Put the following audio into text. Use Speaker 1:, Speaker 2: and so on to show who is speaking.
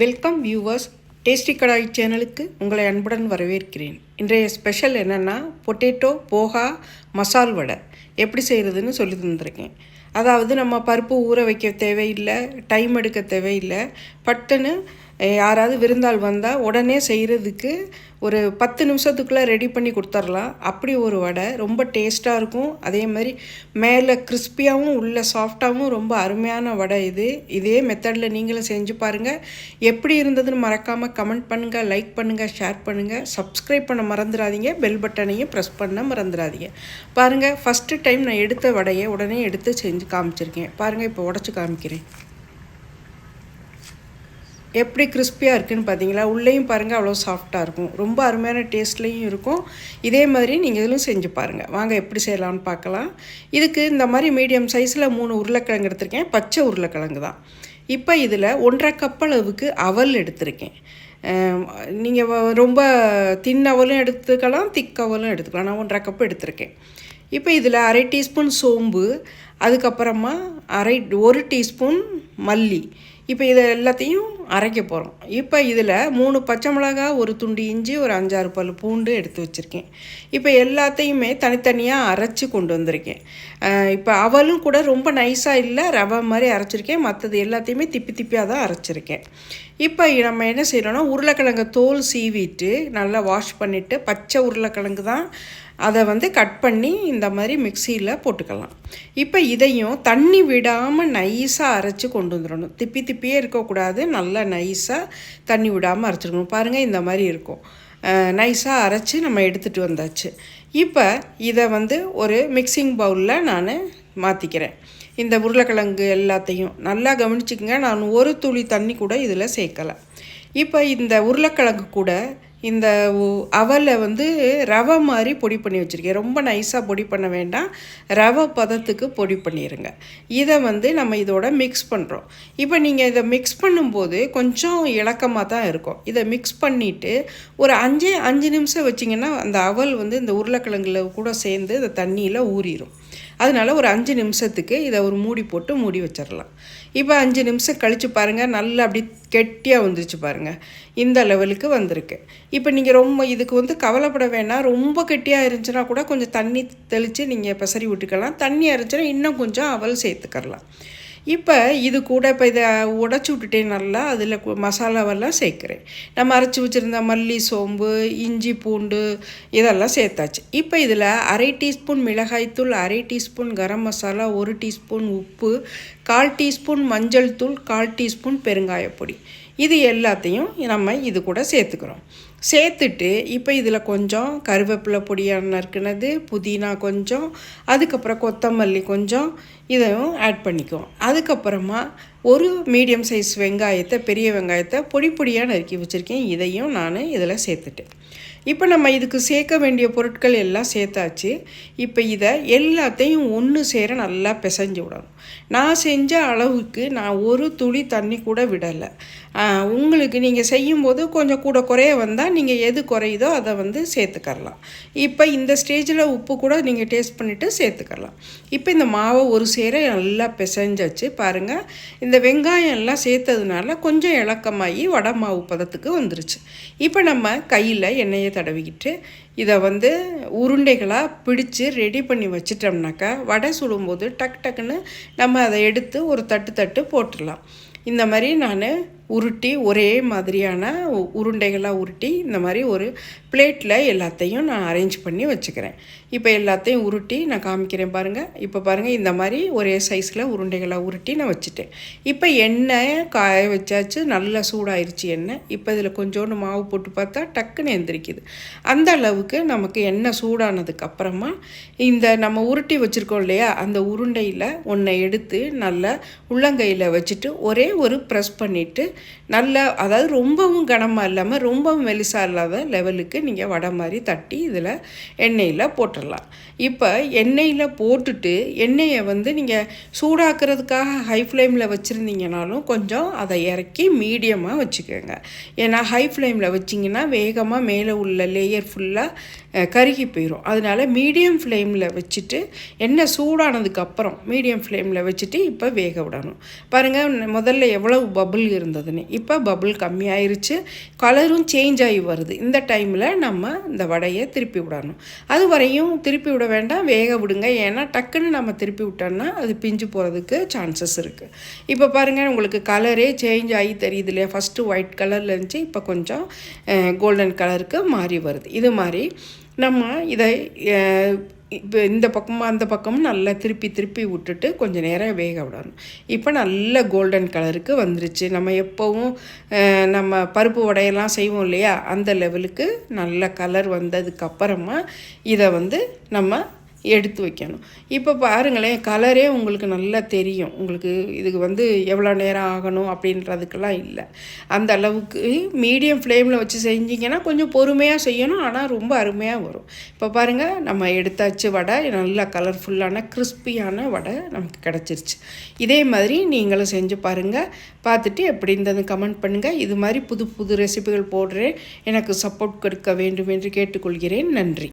Speaker 1: Welcome viewers tasty கடாய் சேனலுக்கு உங்களை அன்புடன் வரவேற்கிறேன். இன்றைய ஸ்பெஷல் என்னென்னா பொட்டேட்டோ போகா மசால் வடை. எப்படி செய்கிறதுன்னு சொல்லி தந்திருக்கேன். அதாவது நம்ம பருப்பு ஊற வைக்க தேவையில்லை டைம் எடுக்க தேவையில்லை பட்டுன்னு யாராவது விருந்தாள் வந்தால் உடனே செய்கிறதுக்கு ஒரு பத்து நிமிஷத்துக்குள்ளே ரெடி பண்ணி கொடுத்துர்லாம். அப்படி ஒரு வடை ரொம்ப டேஸ்ட்டாக இருக்கும். அதே மாதிரி மேலே கிறிஸ்பியாகவும் உள்ள சாஃப்டாகவும் ரொம்ப அருமையான வடை இது. இதே மெத்தடில் நீங்களும் செஞ்சு பாருங்கள் எப்படி இருந்ததுன்னு மறக்காமல் கமெண்ட் பண்ணுங்கள் லைக் பண்ணுங்கள் ஷேர் பண்ணுங்கள் சப்ஸ்கிரைப் பண்ண மறந்துடாதீங்க. பெல் பட்டனையும் ப்ரெஸ் பண்ண மறந்துடாதீங்க. பாருங்கள் ஃபஸ்ட்டு டைம் நான் எடுத்த வடையை உடனே எடுத்து செஞ்சு காமிச்சிருக்கேன். பாருங்கள் இப்போ உடச்சி காமிக்கிறேன். எப்படி கிறிஸ்பியாக இருக்குதுன்னு பார்த்தீங்களா உள்ளேயும் பாருங்கள் அவ்வளோ சாஃப்டாக இருக்கும். ரொம்ப அருமையான டேஸ்ட்லேயும் இருக்கும். இதே மாதிரி நீங்கள் இதிலும் செஞ்சு பாருங்கள் வாங்க எப்படி செய்யலாம்னு பார்க்கலாம் இதுக்கு இந்த மாதிரி மீடியம் சைஸில் மூணு உருளைக்கிழங்கு எடுத்திருக்கேன். பச்சை உருளைக்கிழங்கு தான். இப்போ இதில் ஒன்றரை கப் அளவுக்கு அவல் எடுத்திருக்கேன். நீங்கள் ரொம்ப தின் அவலும் எடுத்துக்கலாம் திக் அவலும் எடுத்துக்கலாம். நான் ஒன்றரை கப் எடுத்திருக்கேன். இப்போ இதில் அரை டீஸ்பூன் சோம்பு அதுக்கப்புறமா அரை ஒரு டீஸ்பூன் மல்லி. இப்போ இதை எல்லாத்தையும் அரைக்க போகிறோம் இப்போ இதில் மூணு பச்சை மிளகா ஒரு துண்டு இஞ்சி ஒரு அஞ்சாறு பல் பூண்டு எடுத்து வச்சுருக்கேன். இப்போ எல்லாத்தையுமே தனித்தனியாக அரைச்சி கொண்டு வந்திருக்கேன். இப்போ அவலும் கூட ரொம்ப நைஸாக இல்லை ரவை மாதிரி அரைச்சிருக்கேன். மற்றது எல்லாத்தையுமே திப்பி திப்பியாக தான் அரைச்சிருக்கேன். இப்போ நம்ம என்ன செய்யறோம்னா உருளைக்கிழங்கு தோல் சீவிட்டு நல்லா வாஷ் பண்ணிவிட்டு பச்சை உருளைக்கிழங்கு தான் அதை வந்து கட் பண்ணி இந்த மாதிரி மிக்சியில் போட்டுக்கலாம். இப்போ இதையும் தண்ணி விடாமல் நைஸாக அரைச்சி கொண்டு வந்துடணும் திப்பி திப்பியே இருக்கக்கூடாது. நல்லா நைஸாக தண்ணி விடாமல் அரைச்சிருக்கணும். பாருங்கள் இந்த மாதிரி இருக்கும். நைஸாக அரைச்சி நம்ம எடுத்துகிட்டு வந்தாச்சு. இப்போ இதை வந்து ஒரு மிக்சிங் பவுலில் நான் மாற்றிக்கிறேன் இந்த உருளைக்கிழங்கு எல்லாத்தையும் நல்லா கவனிச்சுக்கங்க. நான் ஒரு துளி தண்ணி கூட இதில் சேர்க்கலை. இப்போ இந்த உருளைக்கிழங்கு கூட இந்த அவலை வந்து ரவை மாதிரி பொடி பண்ணி வச்சுருக்கேன். ரொம்ப நைஸாக பொடி பண்ண வேண்டாம். ரவை பதத்துக்கு பொடி பண்ணிடுங்க இதை வந்து நம்ம இதோட மிக்ஸ் பண்ணுறோம் இப்போ நீங்கள் இதை மிக்ஸ் பண்ணும்போது கொஞ்சம் இலக்கமாக தான் இருக்கும். இதை மிக்ஸ் பண்ணிவிட்டு ஒரு அஞ்சு அஞ்சு நிமிஷம் வச்சிங்கன்னா அந்த அவல் வந்து இந்த உருளைக்கிழங்குல கூட சேர்ந்து இந்த தண்ணியில் ஊறிடும் அதனால ஒரு அஞ்சு நிமிஷத்துக்கு இதை ஒரு மூடி போட்டு மூடி வச்சிடலாம். இப்போ அஞ்சு நிமிஷம் கழித்து பாருங்கள் நல்லா அப்படி கெட்டியாக வந்துருச்சு பாருங்கள் இந்த லெவலுக்கு வந்திருக்கு. இப்போ நீங்கள் ரொம்ப இதுக்கு வந்து கவலைப்பட வேணாம். ரொம்ப கெட்டியாக இருந்துச்சுன்னா கூட கொஞ்சம் தண்ணி தெளித்து நீங்கள் பெசரி விட்டுக்கலாம். தண்ணி இருந்துச்சுன்னா இன்னும் கொஞ்சம் அவல் சேர்த்துக்கரலாம் இப்போ இது கூட இப்போ இதை உடச்சி விட்டுட்டே நல்லா அதில் மசாலாவெல்லாம் சேர்க்குறேன். நம்ம அரைச்சி வச்சுருந்த மல்லி சோம்பு இஞ்சி பூண்டு இதெல்லாம் சேர்த்தாச்சு. இப்போ இதில் அரை டீஸ்பூன் மிளகாய்த்தூள் அரை டீஸ்பூன் கரம் மசாலா ஒரு டீஸ்பூன் உப்பு கால் டீஸ்பூன் மஞ்சள் தூள் கால் டீஸ்பூன் பெருங்காயப்பொடி இது எல்லாத்தையும் நம்ம இது கூட சேர்த்துக்கிறோம். சேர்த்துட்டு இப்போ இதில் கொஞ்சம் கருவேப்பிலை பொடியாக நறுக்குனது புதினா கொஞ்சம் அதுக்கப்புறம் கொத்தமல்லி கொஞ்சம் இதையும் ஆட் பண்ணிக்குவோம் அதுக்கப்புறமா ஒரு மீடியம் சைஸ் வெங்காயத்தை பெரிய வெங்காயத்தை பொடி பொடியாக நறுக்கி வச்சுருக்கேன். இதையும் நான் இதில் சேர்த்துட்டேன் இப்போ நம்ம இதுக்கு சேர்க்க வேண்டிய பொருட்கள் எல்லாம் சேர்த்தாச்சு. இப்போ இதை எல்லாத்தையும் ஒன்று சேர நல்லா பிசைஞ்சு விடணும். நான் செஞ்ச அளவுக்கு நான் ஒரு துளி தண்ணி கூட விடலை. உங்களுக்கு நீங்கள் செய்யும்போது கொஞ்சம் கூட குறைய வந்தால் நீங்கள் எது குறையுதோ அதை வந்து சேர்த்துக்கரலாம். இப்போ இந்த ஸ்டேஜில் உப்பு கூட நீங்கள் டேஸ்ட் பண்ணிவிட்டு சேர்த்துக்கரலாம். இப்போ இந்த மாவை ஒரு சேர நல்லா பிசைஞ்சாச்சு பாருங்கள் இந்த வெங்காயம் எல்லாம் சேர்த்ததுனால கொஞ்சம் இளக்கமாகி வடை மாவு பதத்துக்கு வந்துருச்சு. இப்போ நம்ம கையில் எண்ணெயை தடவிக்கிட்டு இதை வந்து உருண்டைகளாக பிடிச்சு ரெடி பண்ணி வச்சிட்டோம்னாக்கா வடை சுடும்போது டக் டக்குன்னு நம்ம அதை எடுத்து ஒரு தட்டு தட்டு போட்டுடலாம். இந்த மாதிரி நான் உருட்டி ஒரே மாதிரியான உ- உருண்டைகளாக உருட்டி இந்த மாதிரி ஒரு பிளேட்டில் எல்லாத்தையும் நான் அரேஞ்ச் பண்ணி வச்சுக்கிறேன். இப்போ எல்லாத்தையும் உருட்டி நான் காமிக்கிறேன் பாருங்கள் இப்போ பாருங்கள் இந்த மாதிரி ஒரே சைஸில் உருண்டைகளாக உருட்டி நான் வச்சுட்டேன். இப்போ எண்ணெய் காய வச்சாச்சு நல்லா சூடாயிருச்சு எண்ணெய். இப்போ இதில் கொஞ்சோண்டு மாவு போட்டு பார்த்தா டக்குன்னு எந்திரிக்குது. அந்த அளவுக்கு நமக்கு எண்ணெய் சூடானதுக்கு அப்புறமா இந்த நம்ம உருட்டி வச்சுருக்கோம் இல்லையா அந்த உருண்டையில் ஒன்றை எடுத்து நல்லா உள்ளங்கையில் வச்சுட்டு ஒரே ஒரு ப்ரெஸ் பண்ணிவிட்டு நல்லா அதாவது ரொம்பவும் கனமாக இல்லாமல் ரொம்பவும் மெலிசாக இல்லாத லெவலுக்கு நீங்கள் வடை மாதிரி தட்டி இதில் எண்ணெயில் போட்டுடலாம் இப்போ எண்ணெயில் போட்டுட்டு எண்ணெயை வந்து நீங்கள் சூடாக்குறதுக்காக ஹை ஃப்ளேமில் வச்சுருந்தீங்கனாலும் கொஞ்சம் அதை இறக்கி மீடியமாக வச்சுக்கோங்க. ஏன்னா ஹை ஃப்ளேமில் வச்சிங்கன்னா வேகமாக மேலே உள்ள லேயர் ஃபுல்லாக கருகி போயிடும் அதனால மீடியம் ஃப்ளேமில் வச்சுட்டு எண்ணெய் சூடானதுக்கப்புறம் மீடியம் ஃப்ளேமில் வச்சுட்டு இப்போ வேக விடணும். பாருங்கள் முதல்ல எவ்வளவு பபுள் இருந்ததுன்னு. இப்போ பபுள் கம்மியாயிருச்சு. கலரும் சேஞ்ச் ஆகி வருது. இந்த டைமில் நம்ம இந்த வடையை திருப்பி விடணும். அது வரையும் திருப்பி விட வேண்டாம் வேக விடுங்க. ஏன்னா டக்குன்னு நம்ம திருப்பி விட்டோம்னா அது பிஞ்சு போகிறதுக்கு சான்சஸ் இருக்குது இப்போ பாருங்கள் உங்களுக்கு கலரே சேஞ்ச் ஆகி தெரியுது இல்லையா? ஃபஸ்ட்டு ஒயிட் கலரில் இருந்துச்சு இப்போ கொஞ்சம் கோல்டன் கலருக்கு மாறி வருது. இது மாதிரி நம்ம இதை இப்போ இந்த பக்கமாக அந்த பக்கமும் நல்லா திருப்பி திருப்பி விட்டுட்டு கொஞ்சம் நேரம் வேக விடணும். இப்போ நல்ல கோல்டன் கலருக்கு வந்துருச்சு. நம்ம எப்போவும் நம்ம பருப்பு வடையெல்லாம் செய்வோம் இல்லையா? அந்த லெவலுக்கு நல்ல கலர் வந்ததுக்கப்புறமா இதை வந்து நம்ம எடுத்து வைக்கணும். இப்போ பாருங்களேன் கலரே உங்களுக்கு நல்லா தெரியும். உங்களுக்கு இதுக்கு வந்து எவ்வளோ நேரம் ஆகணும் அப்படின்றதுக்கெல்லாம் இல்லை. அந்த அளவுக்கு மீடியம் ஃப்ளேமில் வச்சு செஞ்சிங்கன்னா கொஞ்சம் பொறுமையாக செய்யணும். ஆனால் ரொம்ப அருமையாக வரும். இப்போ பாருங்கள் நம்ம எடுத்தாச்சு வடை நல்லா கலர்ஃபுல்லான கிறிஸ்பியான வடை நமக்கு கிடச்சிருச்சு. இதே மாதிரி நீங்களும் செஞ்சு பாருங்கள் பார்த்துட்டு எப்படி இருந்தது கமெண்ட் பண்ணுங்கள் இது மாதிரி புது புது ரெசிபிகள் போடுறேன். எனக்கு சப்போர்ட் கொடுக்க வேண்டும் என்று கேட்டுக்கொள்கிறேன். நன்றி.